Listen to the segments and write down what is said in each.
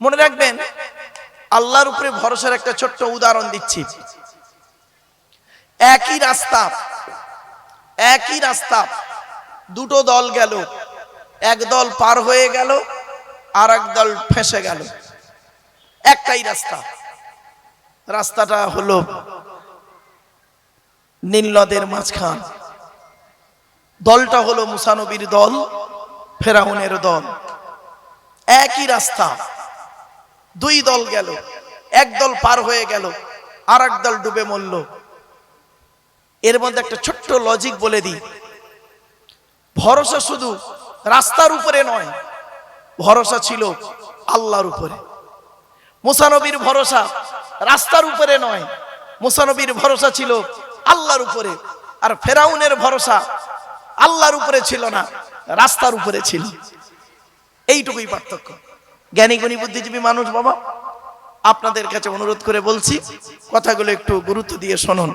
মনে রাখবেন, আল্লাহর উপরে ভরসার একটা ছোট্ট উদাহরণ দিচ্ছি। একই রাস্তা একই রাস্তা, দুটো দল গেল, এক দল পার হয়ে গেল আর এক দল ফেসে গেল। একটাই রাস্তা। রাস্তাটা হলো নীল নদের মাঝখান। দলটা হলো মুসানবীর দল, ফেরাউনের দল। একই রাস্তা। দুই দল গেল। এক দল পার হয়ে গেল। আর এক দল ডুবে মরল। এর মধ্যে একটা ছোট্ট লজিক বলে দিই। ভরসা শুধু রাস্তার উপরে নয়, ভরসা ছিল আল্লাহর উপরে। মুসানবীর ভরসা রাস্তার উপরে নয়, মুসানবীর ভরসা ছিল আল্লাহর উপরে। আর ফেরাউনের ভরসা আল্লাহর উপরে ছিল না, রাস্তার উপরে ছিল। এইটুকুই পার্থক্য। জ্ঞানী, গুণী, বুদ্ধিজীবী মানুষ বাবা, আপনাদের কাছে অনুরোধ করে বলছি, কথাগুলো একটু গুরুত্ব দিয়ে শুনুন।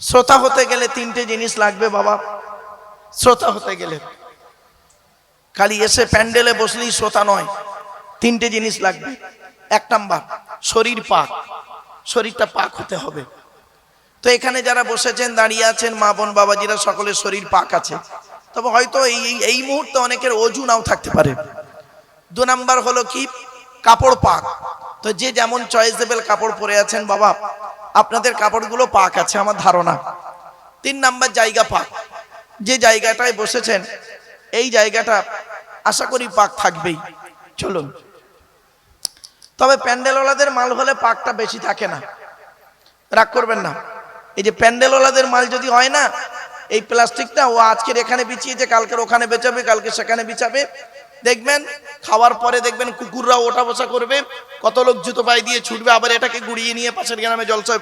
শ্রোতা হতে গেলে তিনটে জিনিস লাগবে বাবা। শ্রোতা হতে গেলে। খালি এসে প্যান্ডেলে বসলেই শ্রোতা নয়, তিনটে জিনিস লাগবে। এক নাম্বার, শরীর পাক, শরীরটা পাক হতে হবে। তো এখানে যারা বসেছেন, দাঁড়িয়ে আছেন, মা, বোন, বাবাজিরা, সকলের শরীর পাক আছে। তবে হয়তো এই, এই- মুহূর্তে অনেকের অজু নাও থাকতে পারে। দু নাম্বার হলো কি? কাপড় পাক। তো যে যেমন চয়েসেবল কাপড় পরে আছেন, বাবা, আপনাদের কাপড়গুলো পাক আছে, আমার ধারণা। তিন নাম্বার, জায়গা পাক। যে জায়গাটায় বসেছেন, এই জায়গাটা আশা করি পাক থাকবেই। চলুন। তবে প্যান্ডেলওয়ালাদের মাল হলে পাকটা বেশি থাকে না। রাগ করবেন না। এই যে প্যান্ডেলওয়ালাদের মাল যদি হয় না এই প্লাস্টিকটা ও আজকের এখানে বিছিয়েছে কালকের ওখানে বেচাবে, কালকে সেখানে বিছাবে। দেখবেন, খাওয়ার পরে দেখবেন কুকুররা ওঠা বসা করবে, কত লোক জুতো পায়ে দিয়ে ছুটবে, আবার এটাকে গুড়িয়ে নিয়ে পাশের গ্রামে জলসা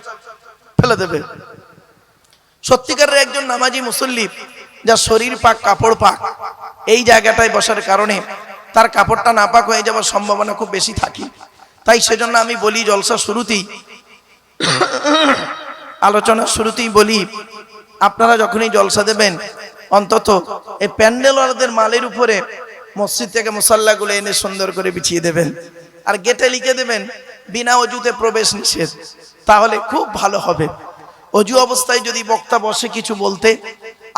ফেলে দেবে। সত্যিকারের একজন নামাজি মুসল্লি, যার শরীর পাক, কাপড় পাক, এই জায়গাটায় বসার কারণে তার কাপড়টা না পাক হয়ে যাওয়ার সম্ভাবনা খুব বেশি থাকে। তাই সেজন্য আমি বলি, জলসা শুরুতেই, আলোচনার শুরুতেই বলি আপনারা যখনই জলসা দেবেন, অন্তত এই প্যান্ডেলওয়ালাদের মালের উপরে মসজিদ থেকে মুসাল্লাগুলো এনে সুন্দর করে বিছিয়ে দেবেন। আর গেটে লিখে দেবেন, বিনা অজুতে প্রবেশ নিষেধ। তাহলে খুব ভালো হবে। অজু অবস্থায় যদি বক্তা বসে কিছু বলতে,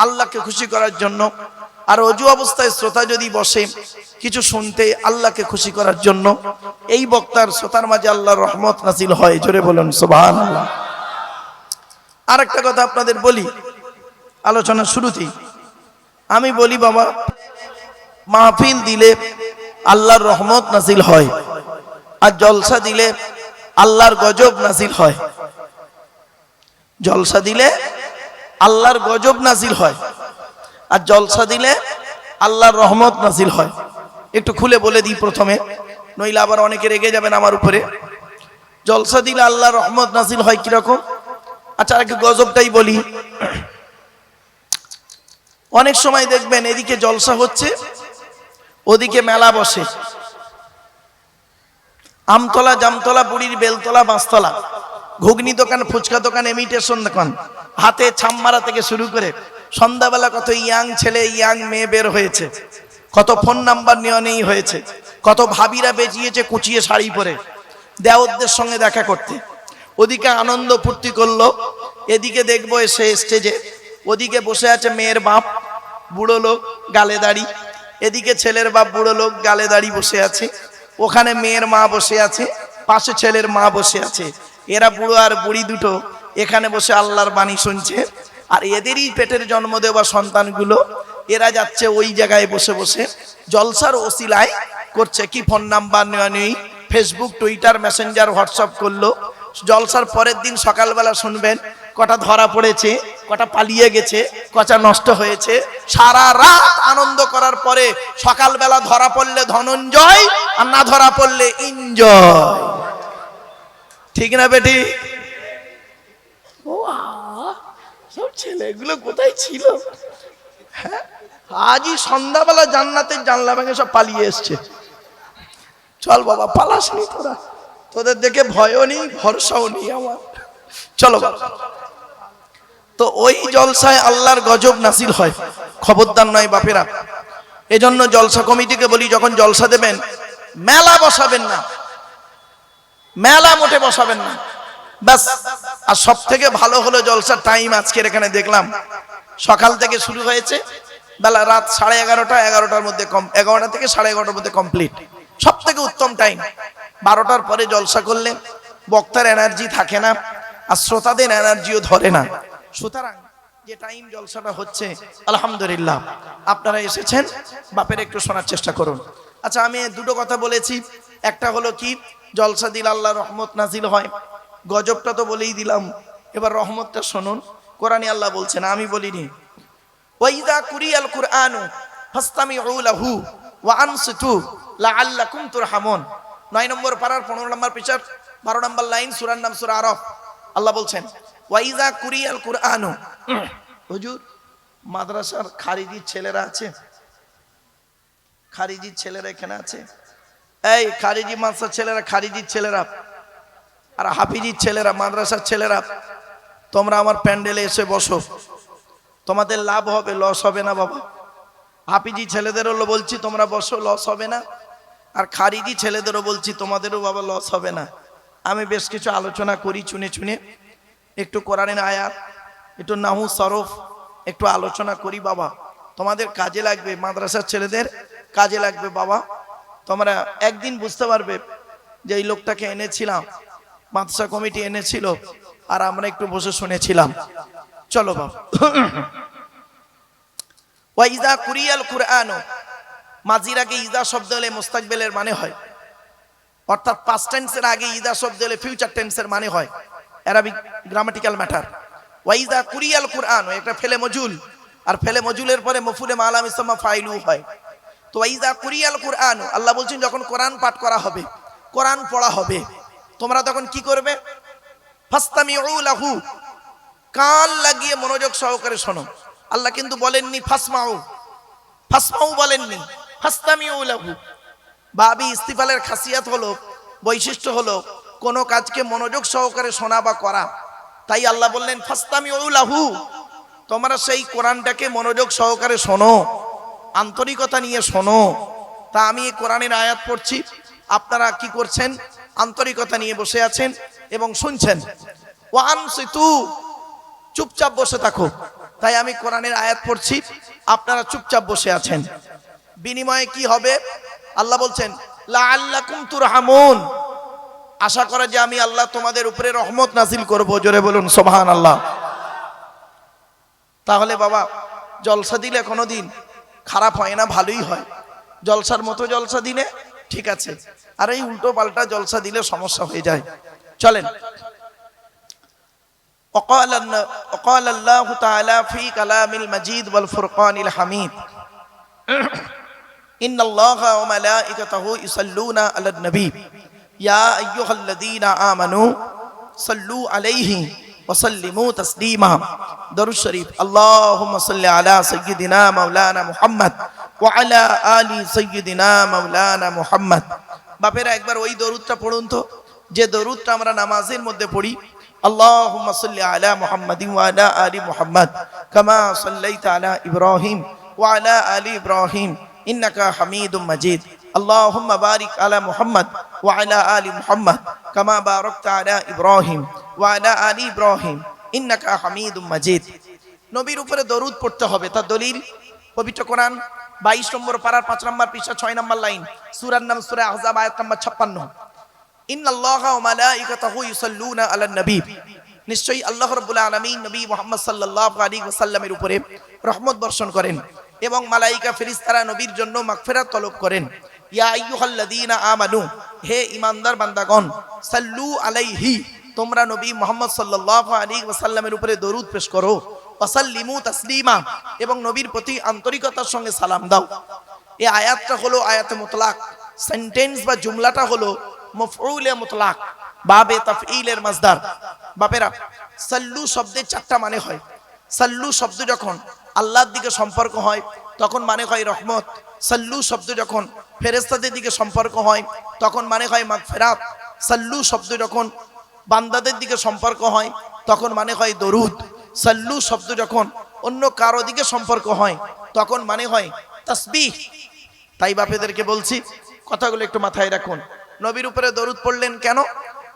আল্লাহকে খুশি করার জন্য, আর অজু অবস্থায় শ্রোতা যদি বসে কিছু শুনতে, আল্লাহকে খুশি করার জন্য, এই বক্তার শ্রোতার মাঝে আল্লাহর রহমত নাসিল হয়। জোরে বলুন আল্লাহ আর একটা কথা আপনাদের বলি আলোচনার শুরুতেই আমি বলি, বাবা, মাহফিল দিলে আল্লাহর রহমত নাসিল হয় আর জলসা দিলে আল্লাহর গজব নাসিল হয়। জলসা দিলে আল্লাহর গজব নাজিল হয় আর জলসা দিলে আল্লাহর রহমত নাজিল হয়। একটু খুলে বলে দিই প্রথমে, নইলে আবার অনেকে রেগে যাবেন আমার উপরে। জলসা দিলে আল্লাহর রহমত নাজিল হয় কীরকম? আচ্ছা আগে গজবটাই বলি। অনেক সময় দেখবেন এদিকে জলসা হচ্ছে, ওদিকে মেলা বসে। আমতলা, জামতলা, বুড়ির বেলতলা, বাঁশতলা। ঘুগনি দোকান, ফুচকা দোকান এমিটেশন দোকান। হাতে ছাম মারা থেকে শুরু করে সন্ধ্যাবেলা কত ইয়াং ছেলে, ইয়াং মেয়ে বের হয়েছে। কত ফোন নাম্বার নিয়নেই হয়েছে। কত ভাবিরা বেজিয়েছে কুচিয়ে শাড়ি পরে। দেওরদের সঙ্গে দেখা করতে। ওদিকে আনন্দ ফুর্তি করল। এদিকে দেখব এসে স্টেজে ওদিকে বসে আছে মেয়ের বাপ, বুড়ো লোক, গালে দাড়ি। এদিকে ছেলের বাপ, বুড়ো লোক, গালে দাড়ি বসে আছে। ওখানে মেয়ের মা বসে আছে, পাশে ছেলের মা বসে আছে। এরা বুড়ো আর বুড়ি দুটো, এখানে বসে আল্লাহর বাণী শুনছে। আর এদেরই পেটের জন্ম দেওয়া সন্তানগুলো, এরা যাচ্ছে ওই জায়গায় বসে বসে জলসার ওসিলায় করছে। কি ফোন নাম্বার নেওয়া নেই, ফেসবুক, টুইটার, মেসেঞ্জার, হোয়াটসঅ্যাপ করল। জলসার পরের দিন সকালবেলা শুনবেন কটা ধরা পড়েছে কটা পালিয়ে গেছে কচা নষ্ট হয়েছে সারা রাত আনন্দ করার পরে সকালবেলা ধরা পড়লে ধনঞ্জয় আর না ধরা পড়লে ইনজয় ঠিক না বেটি? ও সব ছেলেগুলো কোথায় ছিল? হ্যাঁ আজই সন্ধ্যাবেলা জান্নাতের জানলা ভেঙে সব পালিয়ে এসছে। চল বাবা পালাসনি তোরা। তোদের দেখে ভয়ও নেই ভরসাও নেই আমার। চলো বাবা। তো ওই জলসায় আল্লাহর গজব নাসিল হয়। খবরদার নয় বাপেরা। এজন্য জলসা কমিটিকে বলি, যখন জলসা দেবেন, মেলা বসাবেন না। মেলা মোটে বসাবেন না। ব্যাস, আর সব থেকে ভালো হলো জলসার টাইম আজকের এখানে দেখলাম। সকাল থেকে শুরু হয়েছে, বেলা রাত সাড়ে এগারোটা, এগারোটার মধ্যে কম, এগারোটা থেকে সাড়ে এগারোটার মধ্যে কমপ্লিট সব থেকে উত্তম টাইম বারোটার পরে জলসা করলে বক্তার এনার্জি থাকে না, আর শ্রোতাদের এনার্জিও ধরে না। সুতরাং যে টাইম জলসাটা হচ্ছে, আলহামদুলিল্লাহ, আপনারা এসেছেন, বাপের একটু শোনার চেষ্টা করুন। আচ্ছা আমি দুটো কথা বলেছি। একটা হলো কি, জলসা দিল আল্লাহ রহমত নাজিল হয়। গজবটা তো বলেই দিলাম। এবার রহমতটা শুনুন। কোরআনে আল্লাহ বলছেন, আমি বলিনি। ওয়াইদা কুরিয়াল কুরআনু ফাস্তামিউ লাহু ওয়া আনসিতু লাআল্লাকুম তুরহামুন। নয় নম্বর পারার, পনেরো নম্বর পিচার, বারো নম্বর লাইন, সুরার নাম সুরা আরফ। আল্লাহ বলছেন ওয়াইদা কুরিয়াল কুরআনু। হুজুর, মাদ্রাসার খারিজি ছেলেরা আছে? খারিজি ছেলেরা এখানে আছে? এই খারিজি মাদ্রাসার ছেলেরা, খারিজির ছেলেরা, আর হাফিজির ছেলেরা, মাদ্রাসার ছেলেরা, তোমরা আমার প্যান্ডেলে এসে বসো। তোমাদের লাভ হবে, লস হবে না বাবা। হাফিজি ছেলেদেরও বলছি, তোমরা বসো, লস হবে না। আর খারিজি ছেলেদেরও বলছি, তোমাদেরও বাবা লস হবে না। আমি বেশ কিছু আলোচনা করি চুনে চুনে একটু কোরআনের আয়াত, একটু নাহু সরফ, একটু আলোচনা করি বাবা। তোমাদের কাজে লাগবে, মাদ্রাসার ছেলেদের কাজে লাগবে বাবা। তোমরা একদিন বুঝতে পারবে যে এই লোকটাকে এনেছিলাম, মাদ্রাসা কমিটি এনেছিল, আর আমরা একটু বসে শুনেছিলাম। চলো বাবা। ওয়াইদা কুরিয়াল কুরআন আগে ইদা শব্দ হলে মুস্তাকবেলের মানে হয়। অর্থাৎ পাস্ট টেন্সের আগে ইদা শব্দ হলে ফিউচার টেন্সের মানে হয়। অ্যারাবিক গ্রামাটিক্যাল ম্যাটার ওয়াইদা কুরিয়াল কুরআন একটা ফেলে মজুল। আর ফেলে মজুলের পরে মফুলে মালাম ইসলামা ফাইলু হয়। তো ওয়াইদা কুরিয়াল কুরআন, আল্লাহ বলছেন যখন কোরআন পাঠ করা হবে, কোরআন পড়া হবে, তোমরা তখন কি করবে? ফাস্তামিউ লাহু, কান লাগিয়ে মনোযোগ সহকারে শোনো। আল্লাহ কিন্তু বলেননি ফাসমাউ। ফাসমাউ বলেননি, ফাস্তামিউ লাহু। বাবি ইস্তিফালের খাসিয়াত হলো, বৈশিষ্ট্য হলো কোনো কাজকে মনোযোগ সহকারে শোনা বা করা। তাই আল্লাহ বললেন, ফাস্তামিউ লাহু, তোমরা সেই কোরআনটাকে মনোযোগ সহকারে শোনো, আন্তরিকতা নিয়ে শোনো। তা আমি এই কোরআনের আয়াত পড়ছি, আপনারা কি করছেন? আন্তরিকতা নিয়ে বসে আছেন এবং শুনছেন। ওয়ান সিতু চুপচাপ বসে থাকো। তাই আমি কোরআনের আয়াত পড়ছি, আপনারা চুপচাপ বসে আছেন। বিনিময়ে কি হবে? আল্লাহ বলছেন, লাআল্লাকুম তুরহামুন। আশা করে যে আমি আল্লাহ তোমাদের উপরে রহমত নাজিল করব জোরে বলুন সুবহান আল্লাহ তাহলে বাবা জলসা দিলে কোনোদিন খারাপ হয় না ভালোই হয় জলসার মতো জলসা দিলে ঠিক আছে আর এই উল্টো পাল্টা জলসা দিলে সমস্যা হয়ে যায় চলেন وقال الن- وقال الله تعالى في كلام المجيد والفرقان الحميد إن الله وملائكته يصلون على النبي يا أيها الذين آمنوا صلوا عليه وسلموا تسليما درود الشريف اللهم صل على سيدنا مولانا محمد وعلى آل سيدنا مولانا محمد বাপেরা একবার ওই দরুদটা পড়ুন তো যে দরুদটা আমরা নামাজের মধ্যে পড়ি اللهم صل على محمد وعلى آل محمد كما صليت على إبراهيم وعلى آل إبراهيم إنك حميد مجيد اللهم بارك على محمد وعلى آل محمد كما باركت على إبراهيم وعلى آل إبراهيم إنك حميد مجيد নবীর উপরে দরুদ পড়তে হবে তার দলিল পবিত্র কোরআন বাইশ নম্বর পাড়ার পাঁচ নম্বর পৃষ্ঠা ছয় নম্বর লাইন সুরার নাম সুরা আহজাব আয়াত নম্বর ছাপ্পান্ন ইন্নাল্লাহা ওয়া মালাইকাতাহু ইউসাল্লুনা আলান নবী নিশ্চয়ই আল্লাহ রাব্বুল আলামিন নবী মুহাম্মদ সাল্লাল্লাহু আলাইহি ওয়াসাল্লামের উপরে রহমত বর্ষণ করেন এবং মালাইকা ফেরেশতারা নবীর জন্য মাগফিরাত তলব করেন ইয়া আইয়ুহাল্লাযীনা আমানু, হে ঈমানদার বান্দাগণ, সাল্লু আলাইহি, তোমরা নবী মুহাম্মদ সাল্লাল্লাহু আলাইহি ওয়াসাল্লামের উপরে দরুদ পেশ করো। ওয়াসাল্লিমু তাসলিমা, এবং নবীর প্রতি আন্তরিকতার সঙ্গে সালাম দাও। এই আয়াতটা হলো আয়াতে মুতলাক। সেন্টেন্স বা জুমলাটা হলো মফউলে মুতলাক, বাবে তাফঈলের মাসদার বাপেরা, সাল্লু শব্দের চারটা মানে হয়। সাল্লু শব্দ যখন আল্লাহর দিকে সম্পর্ক হয়, তখন মানে হয় রহমত। সাল্লু শব্দ যখন ফেরেস্তাদের দিকে সম্পর্ক হয়, তখন মানে হয় মাগফিরাত। সাল্লু শব্দ যখন বান্দাদের দিকে সম্পর্ক হয়, তখন মানে হয় দরুদ। সাল্লু শব্দ যখন অন্য কারও দিকে সম্পর্ক হয়, তখন মানে হয় তাসবিহ। তাই বাপেদেরকে বলছি, কথাগুলো একটু মাথায় রাখুন। নবীর উপরে দরুদ পড়লেন কেন?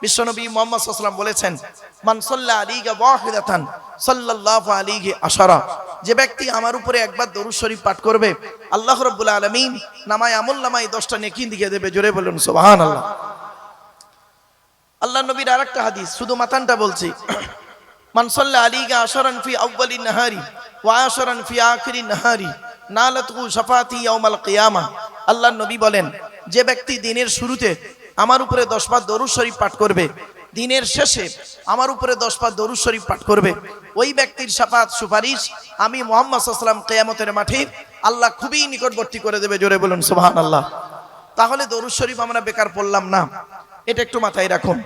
বিশ্বনবী মোহাম্মদ বলেছেন, মান সাল্লা আলিগা ওয়াহিদাতান সাল্লাল্লাহু আলাইহি আশারা। যে ব্যক্তি আমার উপরে একবার দরুদ শরীফ পাঠ করবে, আল্লাহ রাব্বুল আলামিন নামায় আমল নামায় 10টা নেকি দিয়ে দেবে, জোরে বলুন, সুবহানাল্লাহ। আল্লাহ নবীর আরেকটা হাদিস, শুধু মাথানটা বলছি। মান সাল্লা আলিগা আশরান ফি আউয়ালি নাহারি ওয়া আশরান ফি আখিরি নাহারি নালাতহু শাফাতি ইয়াউমাল কিয়ামা। আল্লাহ নবী বলেন, যে ব্যক্তি দিনের শুরুতে আমার উপরে দশ বার দরুদ শরীফ পাঠ করবে দিনের শেষে আমার উপরে দশ বার দরুদ শরীফ পাঠ করবে। ওই ব্যক্তির সাফাত সুপারিশ আমি মোহাম্মদ সাল্লাম কেয়ামতের মাঠে আল্লাহ খুবই নিকটবর্তী করে দেবে, জোরে বলুন সুবহান আল্লাহ তাহলে দরুদ শরীফ আমরা বেকার পড়লাম না। এটা একটু মাথায় রাখুন।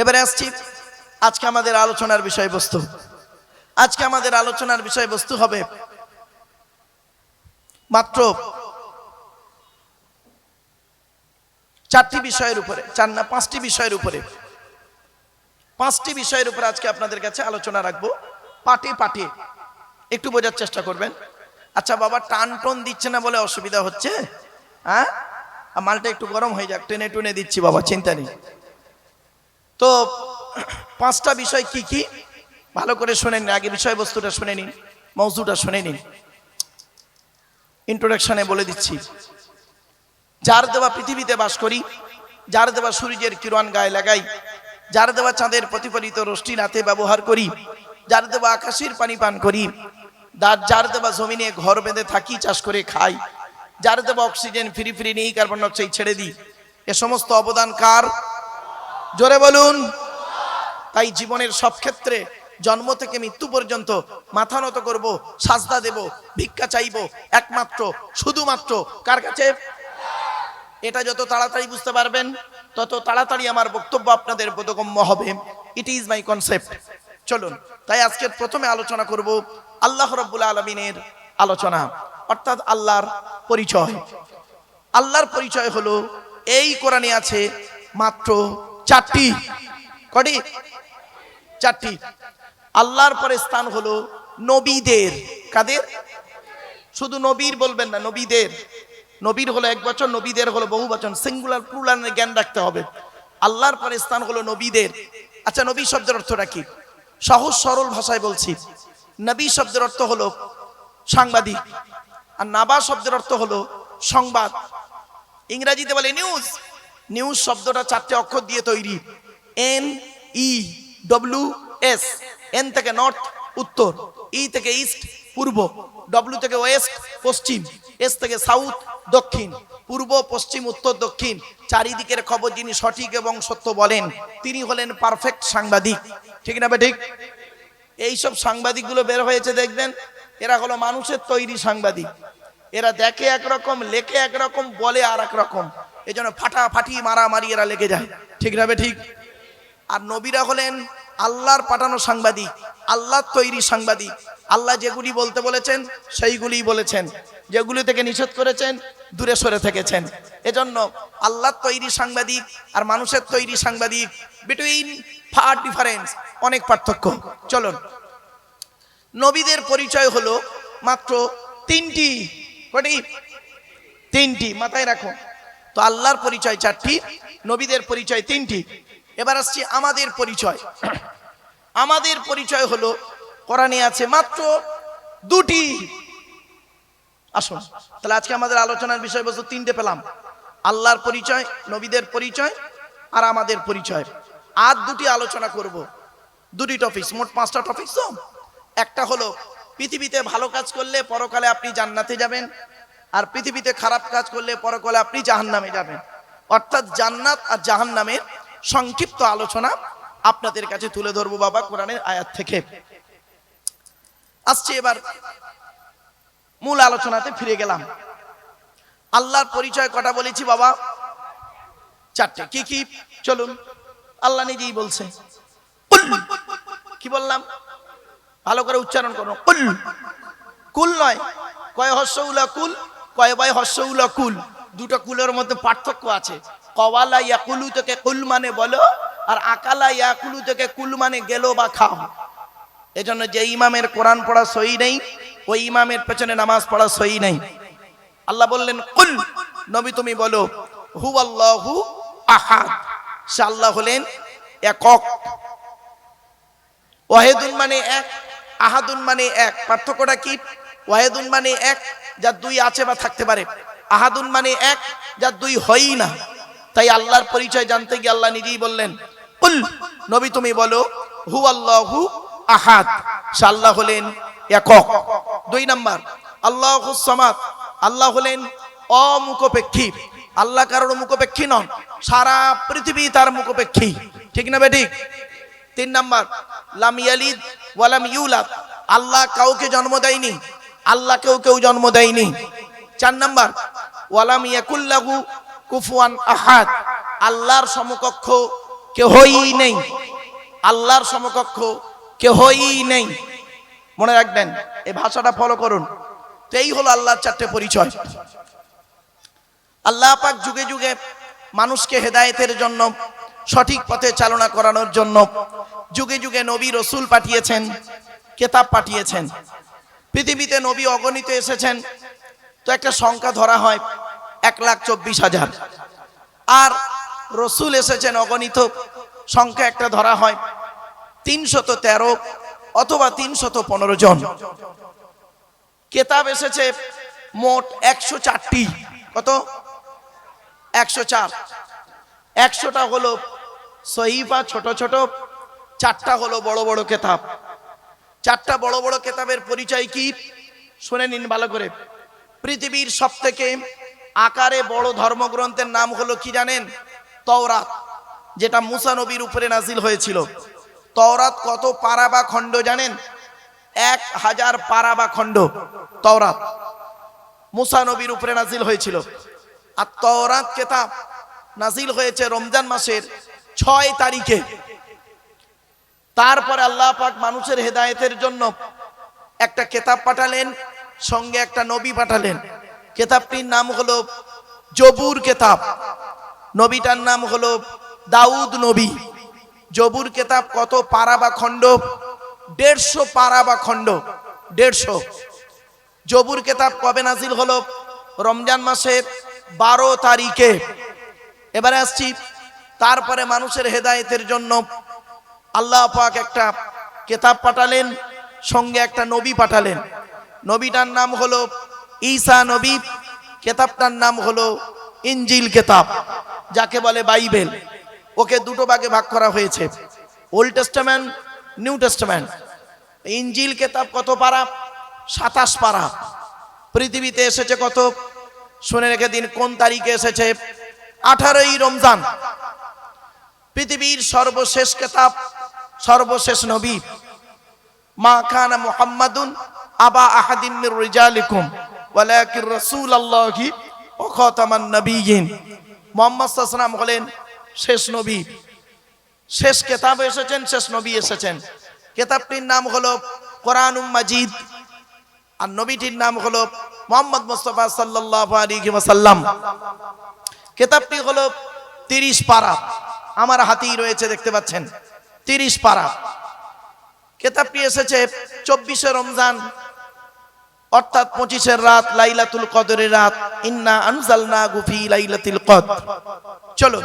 এবারে আসছি। আজকে আমাদের আলোচনার বিষয়বস্তু। আজকে আমাদের আলোচনার বিষয়বস্তু হবে মাত্র চারটি বিষয়ের উপরে, চার না, পাঁচটি বিষয়ের উপরে। পাঁচটি বিষয়ের উপরে আজকে আপনাদের কাছে আলোচনা রাখব। পাটে পাটে। একটু বোঝার চেষ্টা করবেন। আচ্ছা বাবা টান টন দিচ্ছে না বলে অসুবিধা হচ্ছে? হ্যাঁ? আর মালটা একটু গরম হয়ে যাক, টেনে টুনে দিচ্ছি বাবা, চিন্তা নেই। তো, পাঁচটা বিষয় কি কি? ভালো করে শুনে নিন, আগে বিষয়বস্তুটা শুনে নিন, মৌজুটা শুনে নিন। ইন্ট্রোডাকশনে বলে দিচ্ছি। যার দেওয়া পৃথিবীতে বাস করি, যার দেওয়া সূর্যের কিরণ গায়ে লাগাই, যার দেওয়া চাঁদের প্রতিফলিত রশ্মি রাতে ব্যবহার করি, যার দেওয়া আকাশের পানি পান করি যার দেওয়া জমিনে ঘর বেঁধে থাকি, চাষ করে খাই, যার দেওয়া অক্সিজেন ফ্রি ফ্রি নেই, কার্বন ডাইঅক্সাইড ছেড়ে দিই, এ সমস্ত অবদান কার? জোরে বলুন। তাই জীবনের সব ক্ষেত্রে জন্ম থেকে মৃত্যু পর্যন্ত মাথা নত করব, সাজদা দেব, ভিক্ষা চাইব, একমাত্র, শুধুমাত্র কার কাছে? এটা যত তাড়াতাড়ি বুঝতে পারবেন, তত তাড়াতাড়ি আমার বক্তব্য আপনাদের বোধগম্য হবে। ইট ইজ মাই কনসেপ্ট চলুন, তাই আজকে প্রথমে আলোচনা করব আল্লাহ রব্বুল আলমিনের আলোচনা, অর্থাৎ আল্লাহর পরিচয়। আল্লাহর পরিচয় হলো, এই কোরআনে আছে মাত্র চারটি। কটি? চারটি। আল্লাহর পরে স্থান হলো নবীদের। কাদের? শুধু নবীর বলবেন না, নবীদের। নবীর হলো এক বছর নবীদের হলো বহু বচন। সিঙ্গুলার প্লুরালের জ্ঞান রাখতে হবে। আল্লাহর পরে স্থান হলো নবীদের। আচ্ছা নবী শব্দের অর্থটা কি? সহজ, সরল ভাষায় বলছি। নবী শব্দের অর্থ হলো সাংবাদিক। আর নাবা শব্দের অর্থ হলো সংবাদ। ইংরেজিতে বলে নিউজ নিউজ শব্দটা চারটে অক্ষর দিয়ে তৈরি। N E W S N থেকে নর্থ উত্তর। ই থেকে ইস্ট পূর্ব। ডব্লিউ থেকে ওয়েস্ট পশ্চিম। এস থেকে সাউথ, দক্ষিণ, পূর্ব, পশ্চিম, উত্তর, দক্ষিণ। চারিদিকের খবর যিনি সঠিক এবং সত্য বলেন, তিনি হলেন পারফেক্ট সাংবাদিক। ঠিক না ঠিক এইসব সাংবাদিকগুলো বের হয়েছে, দেখবেন? এরা হলো মানুষের তৈরি সাংবাদিক। এরা দেখে একরকম, লেখে একরকম, বলে আর রকম এই জন্য ফাটাফাটি মারামারি এরা লেগে যায়। ঠিক না ঠিক আর নবীরা হলেন আল্লাহর পাঠানো সাংবাদিক, আল্লাহর তৈরি সাংবাদিক। আল্লাহ যেগুলি বলতে বলেছেন সেইগুলি বলেছেন। যেগুলি থেকে নিষেধ করেছেন, দূরে সরে থেকেছেন। এজন্য আল্লাহর তৈরি সাংবাদিক আর মানুষের তৈরি সাংবাদিক বিটুইন ফার ডিফারেন্স অনেক পার্থক্য। চলুন। নবীদের পরিচয় হলো মাত্র তিনটি, কটি? তিনটি, মাথায় রাখো। তো আল্লাহর পরিচয় চারটি, নবীদের পরিচয় তিনটি। এবার আসছি আমাদের পরিচয়। আমাদের পরিচয় হলো, কোরআনে আছে মাত্র দুটি। আসুন। তাহলে আজকে আমাদের আলোচনার বিষয়বস্তু তিনটে পেলাম। আল্লাহর পরিচয়, নবীদের পরিচয় আর আমাদের পরিচয়। আর দুটি আলোচনা করব। দুটি টপিক মোট পাঁচটা টপিক তো? একটা হলো, পৃথিবীতে ভালো কাজ করলে পরকালে আপনি জান্নাতে যাবেন, আর পৃথিবীতে খারাপ কাজ করলে পরকালে আপনি জাহান্নামে যাবেন। অর্থাৎ জান্নাত আর জাহান্নামের সংক্ষিপ্ত আলোচনা আপনাদের কাছে তুলে ধরবো বাবা কোরআনের আয়াত থেকে। আসছে এবার মূল আলোচনাতে ফিরে গেলাম। আল্লাহর পরিচয় কটা বলেছি বাবা? চারটে। কি কি? চলুন। আল্লাহ নিজেই বলছে। কি বললাম? ভালো করে উচ্চারণ করো। কুল। কুল নয়। কয় হর্ষউলা কুল, কয় বাই হস্য হর্ষউলা কুল। দুটো কুলের মধ্যে পার্থক্য আছে। কওয়ালা ইয়াকুলু থেকে কুল মানে বলো, আর আকালা ইয়াকুলু থেকে কুল মানে গেলো বা খাও। এজন্য যে ইমামের কোরআন পড়া সই নেই ওই ইমামের পেছনে নামাজ পড়া সই নাই। আল্লাহ বললেন, কুল, নবী তুমি বলো হু আল্লাহু আহাদ। আল্লাহ হলেন একক। ওয়াহেদুন মানে এক, আহাদুন মানে এক। পার্থক্যটা কি? ওয়াহেদুন মানে এক যা দুই আছে বা থাকতে পারে। আহাদুন মানে এক যা দুই হয়ই না। তাই আল্লাহর পরিচয় জানতে গিয়ে আল্লাহ নিজেই বললেন উল নবী তুমি বলো হু আল্লাহু আহাদ। সে আল্লাহ হলেন একক। দুই নাম্বার, আল্লাহ সামাদ, আল্লাহ হলেন অমুখপেক্ষী। আল্লাহ কারোর মুখপেক্ষী নন, সারা পৃথিবী তার মুখপেক্ষী। ঠিক না বেঠিক? তিন নাম্বার, লাম ইয়ালিদ ওয়ালাম ইউলাদ, আল্লাহ কাউকে জন্ম দেয়নি আল্লাহ কেউ কেউ জন্ম দেয়নি। চার নাম্বার ওয়ালাম ইয়াকুল্লাহু কুফুয়ান আহাদ, আল্লাহর সমকক্ষ কেহই নেই। আল্লাহর সমকক্ষ কেহই নেই। মনে রাখবেন, এই ভাষাটা ফলো করুন। তো এই হলো আল্লাহর চারটে পরিচয়। আল্লাহ পাক যুগে যুগে মানুষকে হেদায়েতের জন্য, সঠিক পথে চালনা করানোর জন্য যুগে যুগে নবী রসুল পাঠিয়েছেন, কেতাব পাঠিয়েছেন। পৃথিবীতে নবী অগণিত এসেছেন, তো একটা সংখ্যা ধরা হয় এক লাখ চব্বিশ হাজার। আর রসুল এসেছেন অগণিত, সংখ্যা একটা ধরা হয় তিনশত তেরো অথবা তিনশত পনেরো জন। কেতাব এসেছে মোট একশো চারটি। কত? একশো চার। একশোটা হলো সহিফা, ছোট ছোট। চারটা হলো বড় বড় কেতাব। চারটা বড় বড় কেতাবের পরিচয় কি? শুনে নিন ভালো করে। পৃথিবীর সব থেকে আকারে বড় ধর্মগ্রন্থের নাম হলো কি জানেন? তওরাত, যেটা মুসা নবীর উপরে নাজিল হয়েছিল। তওরাত কত পারা বা খণ্ড জানেন? এক হাজার পারা বা খণ্ড। তওরাত। মুসা নবীর উপরে নাজিল হয়েছিল। আর তওরাত কেতাব নাজিল হয়েছে রমজান মাসের ছয় তারিখে। তারপরে আল্লাহ পাক মানুষের হেদায়েতের জন্য একটা কেতাব পাঠালেন, সঙ্গে একটা নবী পাঠালেন। কেতাবটির নাম হলো জবুর কেতাব। নবীটার নাম হলো দাউদ নবী। জবুর কেতাব কত পারা বা খণ্ড? দেড়শো পারা বা খণ্ড। দেড়শো। জবুর কেতাব কবে নাজিল হলো? রমজান মাসের বারো তারিখে। এবারে আসছি তারপরে মানুষের হেদায়েতের জন্য। আল্লাহ পাক একটা কেতাব পাঠালেন, সঙ্গে একটা নবী পাঠালেন। নবীটার নাম হলো ঈসা নবী, কেতাবটার নাম হলো ইঞ্জিল কেতাব, যাকে বলে বাইবেল। ওকে দুটো ভাগে ভাগ করা হয়েছে। ওল্ড টেস্টামেন্ট নিউ টেস্টামেন্ট ইঞ্জিল কেতাব কত পারা? সাতাশ পারা। পৃথিবীতে এসেছে কত? শুনে রেখে দিন, কোন তারিখে এসেছে? আঠারোই রমজান। পৃথিবীর সর্বশেষ কেতাব, সর্বশেষ নবী। মা খান মুহাম্মাদুন আবা আহাদিন রিজালিকুম ওয়ালাকির রাসূলুল্লাহি ওয়া খাতামান হলেন শেষ নবী। শেষ কেতাব এসেছেন, শেষ নবী এসেছেন। কেতাবটির নাম হলো কোরআনুম মাজিদ। আর নবীটির নাম হলো মোহাম্মদ মুস্তফা আলাইহি ওয়াসাল্লাম। কেতাবটি হলো তিরিশ পারা। আমার হাতেই রয়েছে, দেখতে পাচ্ছেন। তিরিশ পারা। কেতাবটি এসেছে চব্বিশে রমজান, অর্থাৎ পঁচিশের রাত, লাইলাতুল কদরের রাত। ইন্না আনজালনা গুফি লাইলাতুল কদ চলো